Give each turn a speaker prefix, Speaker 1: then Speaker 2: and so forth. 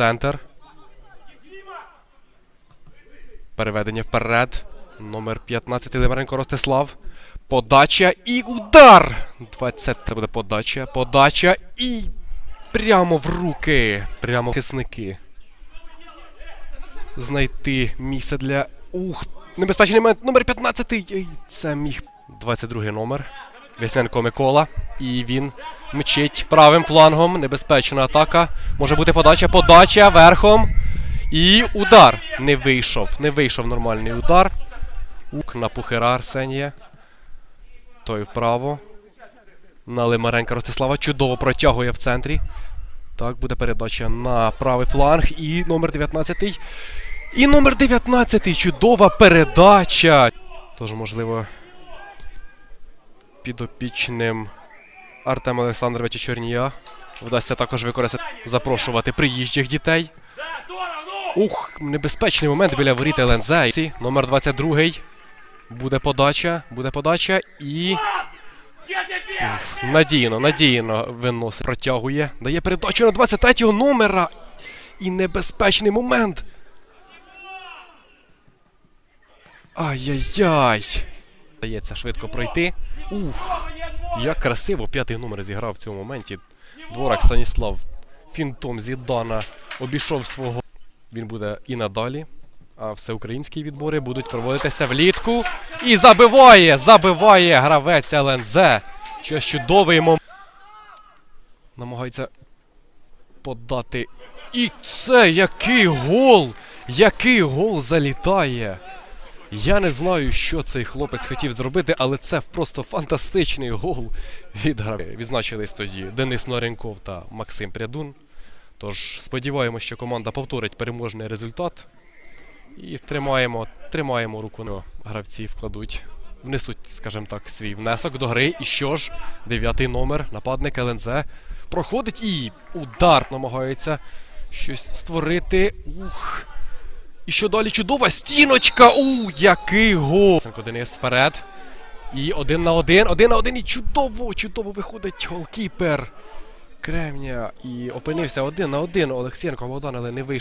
Speaker 1: центр. Переведення вперед. Номер 15 Лимаренко Ростислав. Подача і удар! 20 це буде подача. Подача і прямо в руки. Прямо в кисники. Знайти місце для. Ух! Небезпечний момент. Номер 15. Ей, Це міг. 22 номер. Весненко Микола. І він мчить правим флангом. Небезпечна атака. Може бути подача. Подача верхом. І удар. Не вийшов. Не вийшов нормальний удар. Ук на Пухира Арсенія. Той вправо. На Лимаренка Ростислава. Чудово протягує в центрі. Так, буде передача на правий фланг. І номер 19. І номер 19. Чудова передача. Тож, можливо, підопічним Артема Олександровича Чорнія вдасться також використати запрошувати приїжджих дітей. Ух, небезпечний момент біля воріт ЛНЗ. Номер 22. Буде подача, буде подача і. Ух, надійно, надійно виносить. Протягує. Дає передачу на 23-го номера. І небезпечний момент. Ай-яй-яй. Дається швидко пройти. Ух, як красиво п'ятий номер зіграв в цьому моменті. Дворак Станіслав фінтом Зідана обійшов свого. Він буде і надалі. А всеукраїнські відбори будуть проводитися влітку. І забиває! Забиває гравець ЛНЗ. Щось чудовий момент. Намагається подати. І це який гол! Який гол залітає! Я не знаю, що цей хлопець хотів зробити, але це просто фантастичний гол від гравців. Відзначились тоді Денис Норенков та Максим Прядун. Тож сподіваємося, що команда повторить переможний результат. І тримаємо, тримаємо руку гравці, вкладуть, внесуть, скажімо так, свій внесок до гри. І що ж, дев'ятий номер, нападник ЛНЗ, проходить і удар намагається щось створити. Ух. І що далі чудова стіночка! У, який гол! Денис вперед. І один на один, один на один, і чудово, чудово виходить голкіпер. Кремня. І опинився один на один Олексієнко Богдан, але не вийшов.